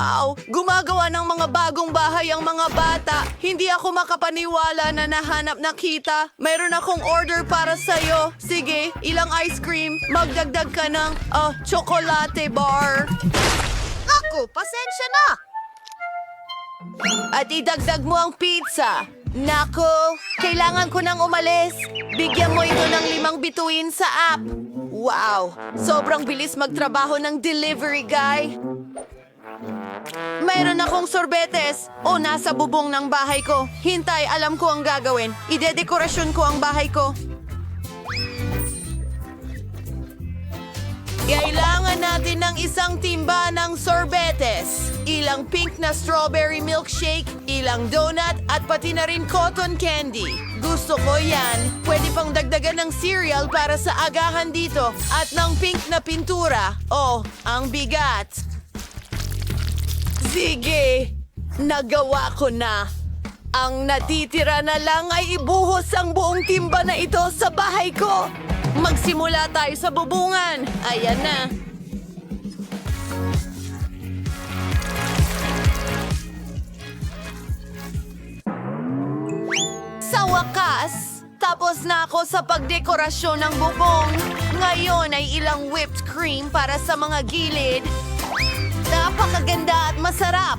Wow! Gumagawa ng mga bagong bahay ang mga bata. Hindi ako makapaniwala na nahanap na kita. Mayroon akong order para sa'yo. Sige, ilang ice cream. Magdagdag ka ng ah, chocolate bar. Ako, pasensya na! At idagdag mo ang pizza. Nako, kailangan ko nang umalis. Bigyan mo ito ng limang bituin sa app. Wow, sobrang bilis magtrabaho ng delivery guy. Mayroon akong sorbetes. O, nasa bubong ng bahay ko. Hintay, alam ko ang gagawin. Idedekorasyon ko ang bahay ko. Kailangan natin ng isang timba ng sorbetes, ilang pink na strawberry milkshake, ilang donut, at pati na rin cotton candy. Gusto ko yan. Pwede pang dagdagan ng cereal para sa agahan dito at ng pink na pintura. Oh, ang bigat. Sige, nagawa ko na. Ang natitira na lang ay ibuhos ang buong timba na ito sa bahay ko. Magsimula tayo sa bubungan. Ayan na. Sa wakas, tapos na ako sa pagdekorasyon ng bubong. Ngayon ay ilang whipped cream para sa mga gilid. Napakaganda at masarap.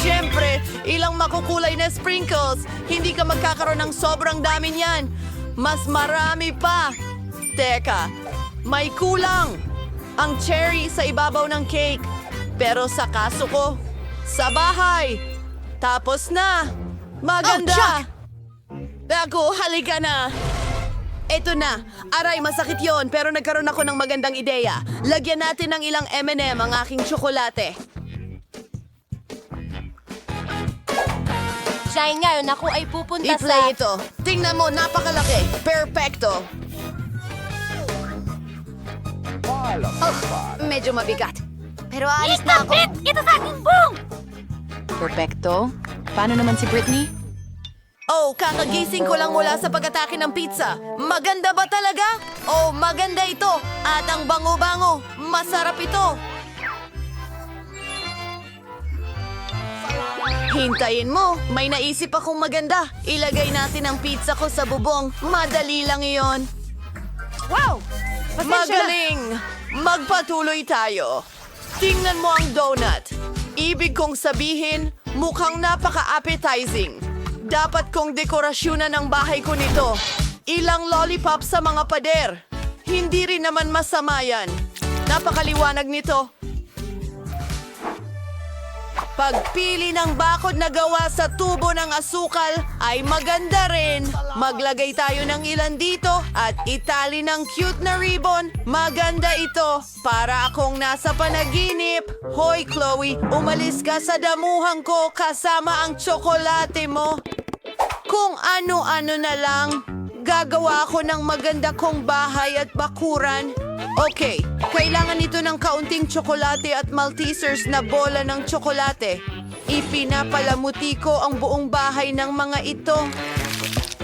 Siyempre, ilang makukulay na sprinkles. Hindi ka magkakaroon ng sobrang dami niyan. Mas marami pa. Teka, may kulang. Ang cherry sa ibabaw ng cake. Pero sa kaso ko, sa bahay. Tapos na. Maganda. Ako, halika na. Eto na. Aray, masakit yon pero nagkaroon ako ng magandang ideya. Lagyan natin ng ilang M&M ang aking tsokolate. Dahil ngayon ako ay pupunta I-play ito. Tingnan mo, napakalaki. Perfecto. Oh, medyo mabigat. Pero alis na ako. Ito sa aking bong! Perfecto. Paano naman si Britney? Oh, kakagising ko lang mula sa pag-atake ng pizza. Maganda ba talaga? Oh, maganda ito. At ang bango-bango. Masarap ito. Hintayin mo. May naisip akong maganda. Ilagay natin ang pizza ko sa bubong. Madali lang iyon. Wow! Magaling! Magpatuloy tayo. Tingnan mo ang donut. Ibig kong sabihin, mukhang napaka-appetizing. Dapat kong dekorasyonan ang bahay ko nito. Ilang lollipop sa mga pader. Hindi rin naman masama yan. Napakaliwanag nito. Pagpili ng bakod na gawa sa tubo ng asukal ay maganda rin. Maglagay tayo ng ilan dito at itali ng cute na ribbon. Maganda ito. Para akong nasa panaginip. Hoy Chloe, umalis ka sa damuhan ko kasama ang tsokolate mo. Kung ano-ano na lang, gagawa ako ng maganda kong bahay at bakuran. Okay, kailangan ito ng kaunting tsokolate at Maltesers na bola ng tsokolate. Ipinapalamuti ko ang buong bahay ng mga ito.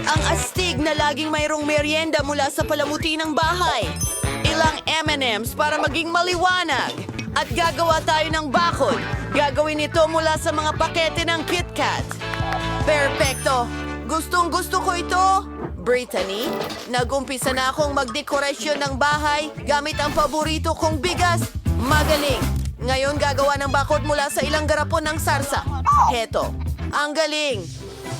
Ang astig na laging mayroong merienda mula sa palamuti ng bahay. Ilang M&M's para maging maliwanag. At gagawa tayo ng bakod. Gagawin ito mula sa mga pakete ng KitKat. Perfecto! Gustong gusto ko ito! Brittany, nag-umpisa na akong magdekorasyon ng bahay gamit ang paborito kong bigas. Magaling! Ngayon gagawa ng bakod mula sa ilang garapon ng sarsa. Heto, ang galing!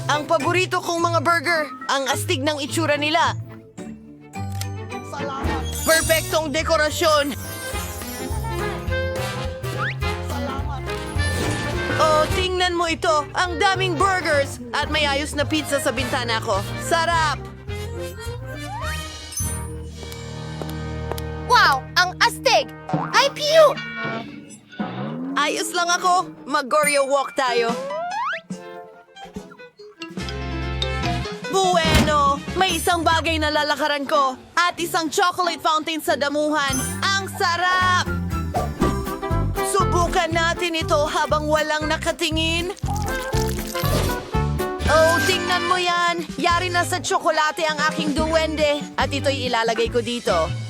Ang paborito kong mga burger, ang astig ng itsura nila. Perfectong dekorasyon! Oh, tingnan mo ito. Ang daming burgers at may ayos na pizza sa bintana ko. Sarap! Wow! Ang astig! Ay, pew! Ayos lang ako. Mag-Goryo walk tayo. Bueno! May isang bagay na lalakaran ko at isang chocolate fountain sa damuhan. Ang sarap! Subukan natin ito habang walang nakatingin. Oh, tingnan mo yan. Yari na sa tsokolate ang aking duwende. At ito'y ilalagay ko dito.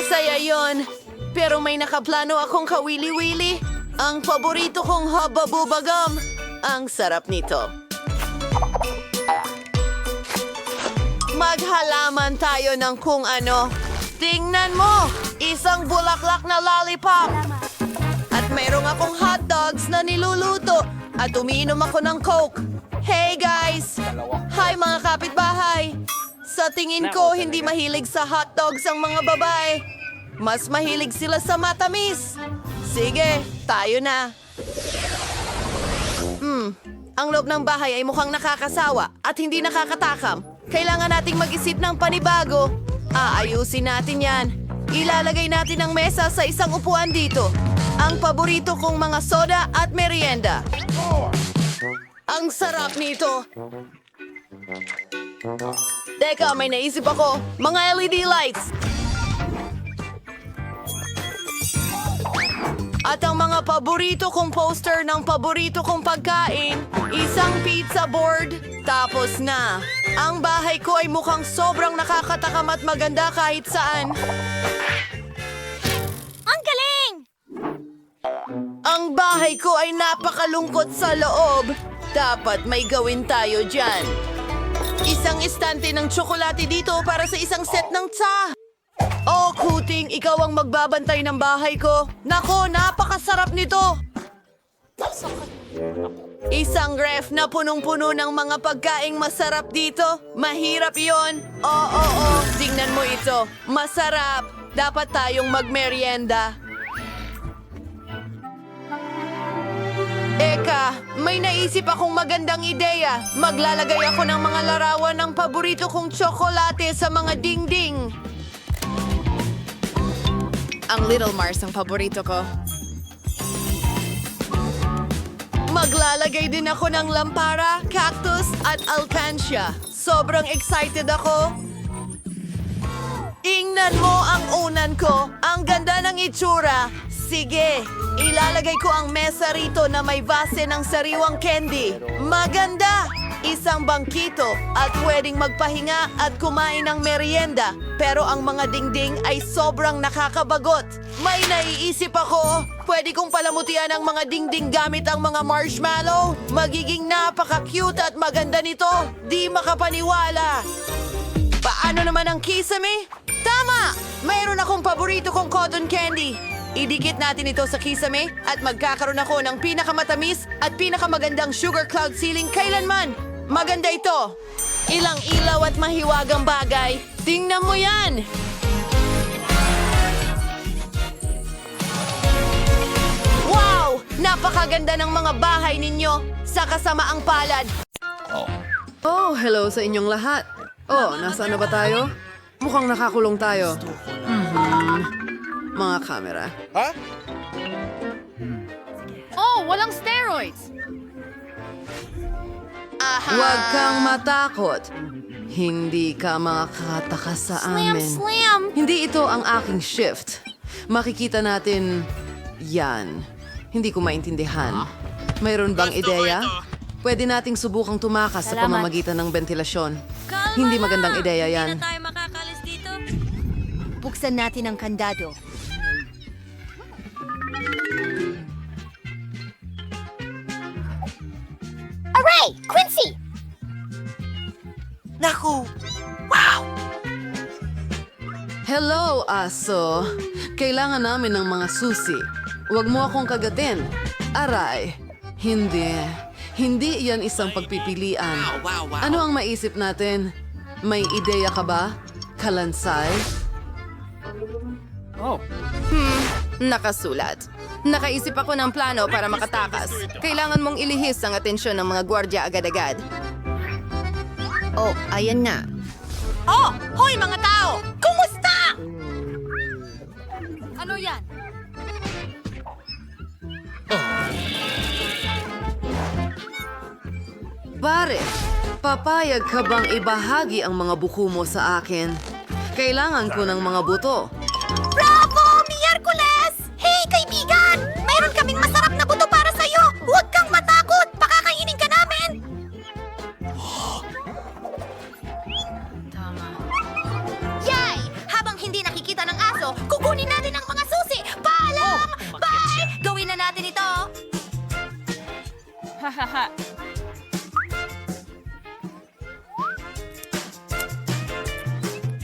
Masaya yon. Pero may nakaplano akong kawili-wili. Ang paborito kong hababubagam. Ang sarap nito. Maghalaman tayo ng kung ano. Tingnan mo! Isang bulaklak na lollipop! At mayroong akong hot dogs na niluluto. At umiinom ako ng Coke. Hey guys! Sa tingin ko, hindi mahilig sa hot dogs ang mga babae. Mas mahilig sila sa matamis. Sige, tayo na. Hmm, ang loob ng bahay ay mukhang nakakasawa at hindi nakakatakam. Kailangan nating mag-isip ng panibago. Aayusin natin yan. Ilalagay natin ang mesa sa isang upuan dito. Ang paborito kong mga soda at merienda. Ang sarap nito. Teka, may naisip ako. Mga LED lights. At ang mga paborito kong poster ng paborito kong pagkain, isang pizza board, tapos na. Ang bahay ko ay mukhang sobrang nakakatakam at maganda kahit saan. Ang galing! Ang bahay ko ay napakalungkot sa loob. Dapat may gawin tayo dyan. Isang istante ng tsokolate dito para sa isang set ng tsa. Oh, Kuting, ikaw ang magbabantay ng bahay ko. Nako, napakasarap nito. Isang ref na punong-puno ng mga pagkaing masarap dito. Mahirap yon. Oo, oo, oo. Tingnan mo ito. Masarap. Dapat tayong magmerienda. Eka, may naisip akong magandang ideya. Maglalagay ako ng mga larawan ng paborito kong tsokolate sa mga dingding. Ang Little Mars ang paborito ko. Maglalagay din ako ng lampara, cactus at alkansya. Sobrang excited ako. Ingnan mo ang unan ko. Ang ganda ng itsura. Sige, ilalagay ko ang mesa rito na may base ng sariwang candy. Maganda! Isang bangkito at pwedeng magpahinga at kumain ng merienda. Pero ang mga dingding ay sobrang nakakabagot. May naiisip ako. Pwede kong palamutian ang mga dingding gamit ang mga marshmallow. Magiging napaka-cute at maganda nito. Di makapaniwala. Paano naman ang kisame? Tama! Mayroon akong paborito kong cotton candy. Idikit natin ito sa kisame at magkakaroon ako ng pinakamatamis at pinakamagandang sugar cloud ceiling kailanman. Maganda ito. Ilang ilaw at mahiwagang bagay. Tingnan mo yan! Wow! Napakaganda ng mga bahay ninyo sa kasamaang palad. Oh, hello sa inyong lahat. Oh, nasaan na ba tayo? Mukhang nakakulong tayo. Mhm. Mga kamera. Oh, walang steroids! Huwag kang matakot. Hindi ka makakatakas sa Slam, amin. slam! Hindi ito ang aking shift. Makikita natin yan. Hindi ko maintindihan. Mayroon bang ideya? Pwede nating subukang tumakas sa Salamat. pamamagitan ng ventilasyon. Hindi magandang ideya yan. tayo makakalis dito. Buksan natin ang kandado. Aray! Quincy! Naku! Hello, aso. Kailangan namin ng mga susi. Huwag mo akong kagatin. Aray. Hindi. Hindi iyan isang pagpipilian. Ano ang maisip natin? May ideya ka ba? Kalansay? Nakasulat. Nakaisip ako ng plano para makatakas. Kailangan mong ilihis ang atensyon ng mga gwardya agad-agad. Oh, ayan na. Oh! Hoy mga tao! Kumusta? Ano yan? Pare, papayag ka bang ibahagi ang mga buko mo sa akin? Kailangan ko ng mga buto.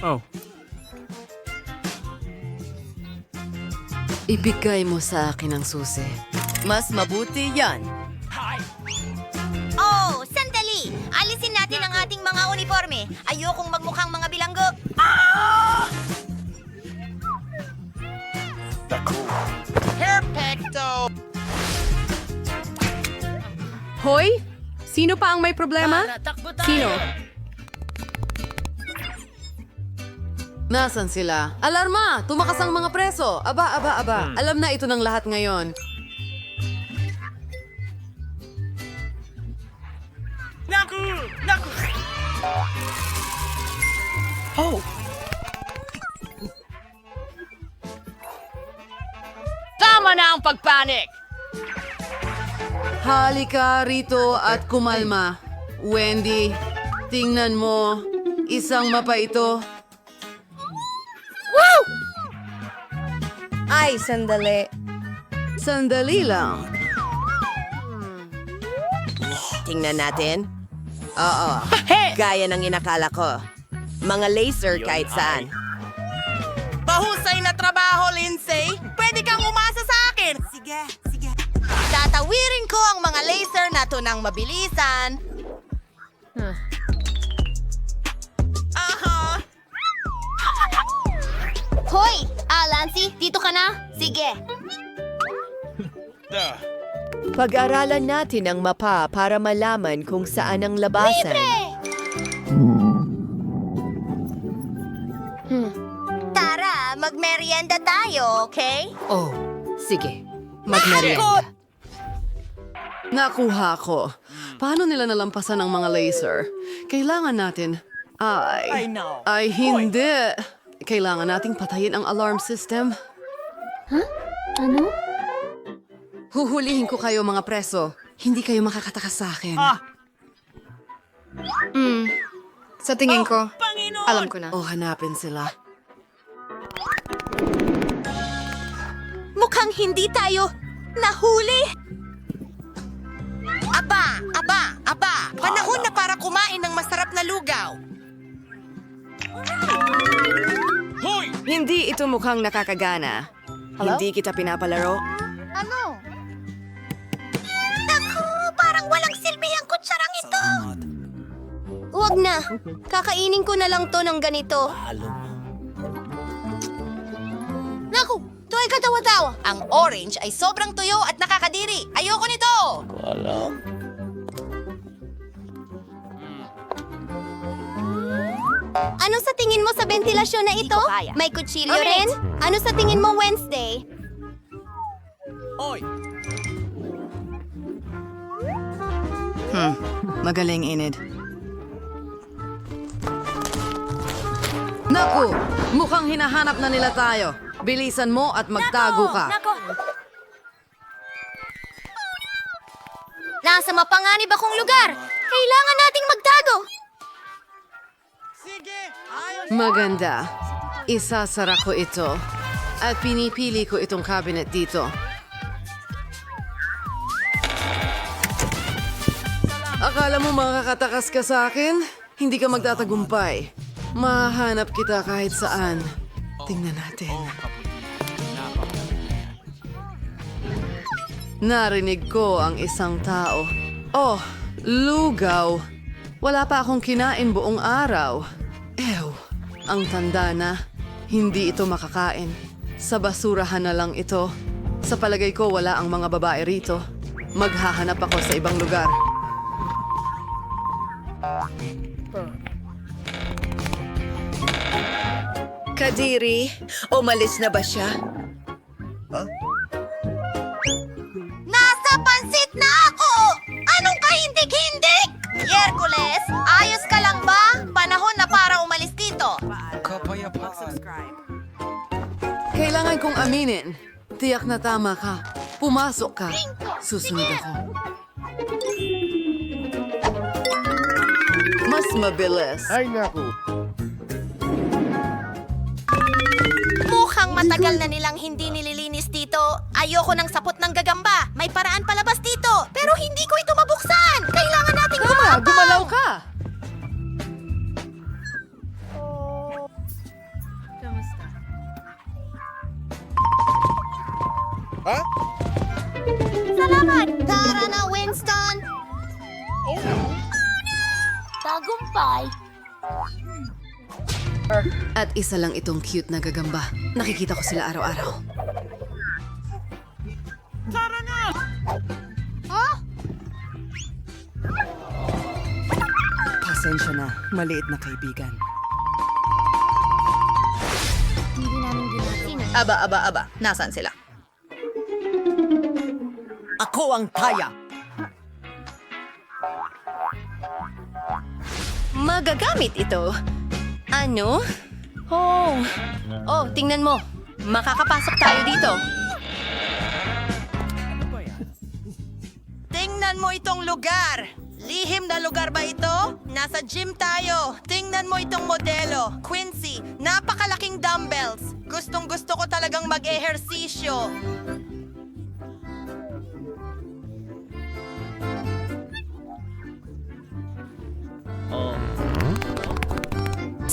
Oh. Ibigay mo sa akin ang susi. Mas mabuti yan. Oh, sandali! Alisin natin ang ating mga uniforme. Ayokong magmukhang mga bilanggo. Hoy! Sino pa ang may problema? Sino? Nasaan sila? Alarma! Tumakas ang mga preso! Aba, aba, aba. Alam na ito ng lahat ngayon. Naku! Naku! Oh! Tama na ang pagpanik! Halika rito at kumalma. Wendy, tingnan mo. Isang mapa ito. Ay, sandali. Sandali lang. Tingnan natin. Oo. Gaya ng inakala ko. Mga laser kahit saan. Bahusay na trabaho, Lindsay! Pwede kang umasa sa akin! Sige, sige. Tatawirin ko ang mga laser na to ng mabilisan. Aha! Hoy! Ah, Lancy, dito ka na? Sige. Pag-aralan natin ang mapa para malaman kung saan ang labasan. Tara, magmerienda tayo, okay? Oh, sige. Magmerienda. Nakuha ko. Paano nila nalampasan ang mga laser? Kailangan natin... Ay... Ay, hindi. Kailangan nating patayin ang alarm system. Ano? Huhulihin ko kayo mga preso. Hindi kayo makakatakas sa akin. Sa tingin ko, alam ko na. O hanapin sila. Mukhang hindi tayo nahuli. Aba! Aba! Aba! Panahon na para kumain ng masarap na lugaw! Hoy! Hindi ito mukhang nakakagana. Hindi kita pinapalaro. Ano? Naku, parang walang silbi ang kutsarang ito. Huwag na. Kakainin ko na lang to ng ganito. Naku, to ay katawa-tawa. Ang orange ay sobrang tuyo at nakakadiri. Ayoko nito. Ano sa tingin mo sa ventilasyon na ito? May kutsilyo rin? Ano sa tingin mo Wednesday? Oy! Magaling, Enid. Naku! Mukhang hinahanap na nila tayo. Bilisan mo at magtago ka. Nasa mapanganib akong lugar. Kailangan nating magtago. Maganda. Isasara ko ito. At pinipili ko itong cabinet dito. Akala mo makakatakas ka sa akin? Hindi ka magtatagumpay. Mahanap kita kahit saan. Tingnan natin. Narinig ko ang isang tao. Oh, lugaw. Wala pa akong kinain buong araw. Ew, ang tanda na. Hindi ito makakain. Sa basurahan na lang ito. Sa palagay ko wala ang mga babae rito. Maghahanap ako sa ibang lugar. Kadiri, umalis na ba siya? Kong aminin. Tiyak na tama ka. Pumasok ka. Susunod ako. Mas mabilis. Mukhang matagal na nilang hindi nililinis dito. Ayoko ng sapot ng gagamba. May paraan palabas dito. pero hindi ko ito mabuksan. Tagumpay! At isa lang itong cute na gagamba. Nakikita ko sila araw-araw. Pasensya na, maliit na kaibigan. Aba, aba, aba. Nasaan sila? Ako ang kaya! Magagamit ito. Ano? Oh. Oh, tingnan mo. Makakapasok tayo dito. Tingnan mo itong lugar! Lihim na lugar ba ito? Nasa gym tayo. Tingnan mo itong modelo. Quincy, napakalaking dumbbells. Gustong gusto ko talagang mag-ehersisyo.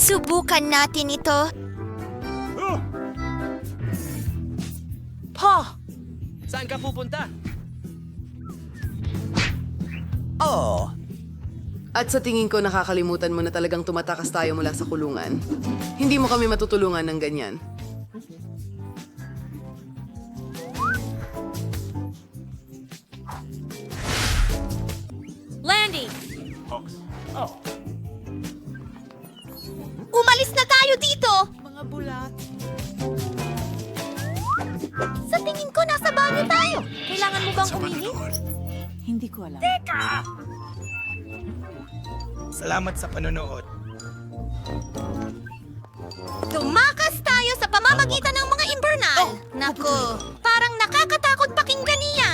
Subukan natin ito. Pa! Saan ka pupunta? Oh, At sa tingin ko nakakalimutan mo na talagang tumatakas tayo mula sa kulungan. Hindi mo kami matutulungan ng ganyan. Landy! Umalis na tayo dito! Mga bulat. Sa tingin ko, nasa banyo tayo. Kailangan mo bang umihi? hindi ko alam. Salamat sa panonood. Tumakas tayo sa pamamagitan ng mga imbernal. Naku, parang nakakatakot pakinggan niyan.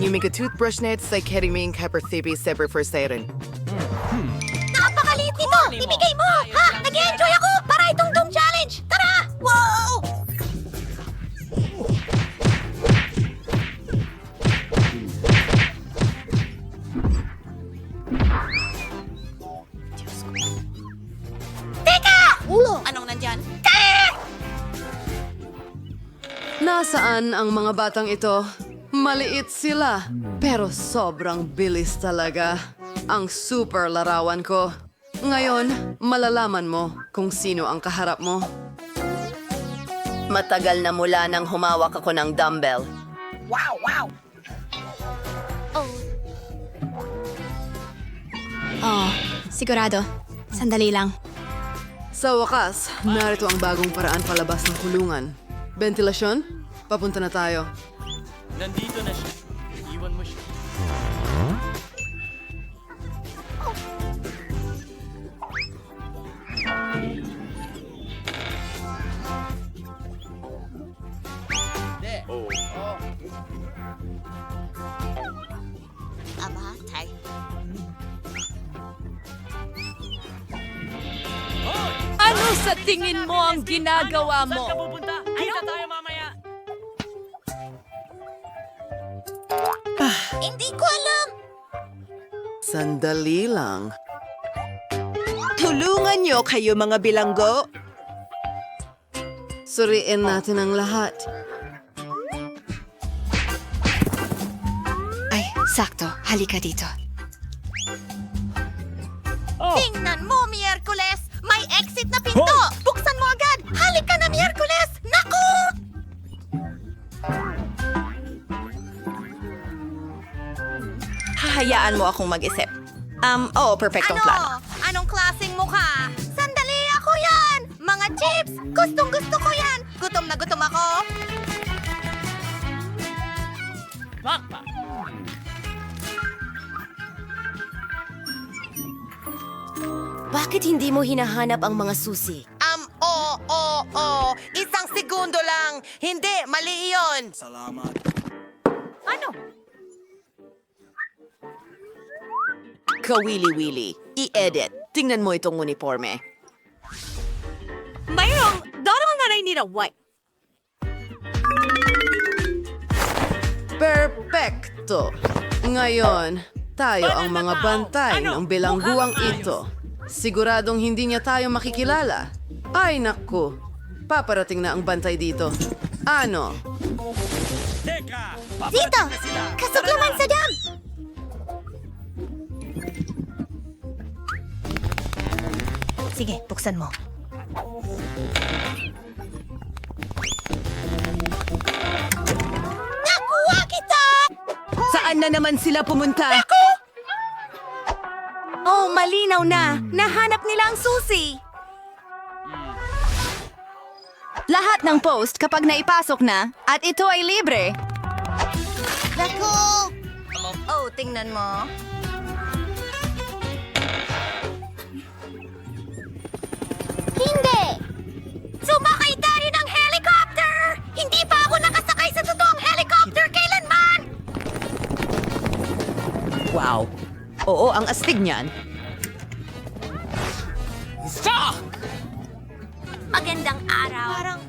And you make a toothbrush net sa ketamine for siren. Napakaliit nito! Ibigay mo! Ha? Nag-enjoy ako! Para itong Doom Challenge! Tara! Wow! Teka! Ulo! Anong nandyan? Nasaan ang mga batang ito? Maliit sila, pero sobrang bilis talaga. Ang super larawan ko. Ngayon, malalaman mo kung sino ang kaharap mo. Matagal na mula nang humawak ako ng dumbbell. Oh, sigurado. Sandali lang. Sa wakas, narito ang bagong paraan palabas ng kulungan. Ventilasyon? Papunta na tayo. Nandito na siya. Iwan mo siya. Aba, tay. Ano sa tingin mo ang ginagawa Saan mo? Hindi ko alam. Sandali lang. Tulungan niyo kayo mga bilanggo. Suriin natin ang lahat. Ay, sakto. Halika dito. Tingnan mo, Miyerkules! May exit na pinto! Buksan mo agad! Halika na, Miyerkules! Naku! Hahayaan mo akong mag-isip. Um, oo, perfectong ano? plano. Anong klaseng mukha? Sandali ako yan! Mga chips! Gustong gusto ko yan! Gutom na gutom ako! Bakit hindi mo hinahanap ang mga susi? Um, oo, oo, oo. Isang segundo lang. Hindi, mali iyon. Salamat. Ano? Kawili-wili. I-edit. Tingnan mo itong uniforme. Mayroong darong na rin nila white. Perpekto! Ngayon, tayo ang mga bantay ng bilangguang ito. Siguradong hindi niya tayo makikilala. Ay naku, paparating na ang bantay dito. Ano? Dito! Kasuglaman sa dam! Sige, buksan mo. Nakuha kita! Saan na naman sila pumunta? Oh, malinaw na. Nahanap nila ang susi. Lahat ng post kapag naipasok na at ito ay libre. Naku! Oh, tingnan mo. Hindi! Sumakay tayo ng helicopter! Hindi pa ako nakasakay sa totoong helicopter kailanman! Wow. Oo, ang astig niyan. Magandang araw. Parang,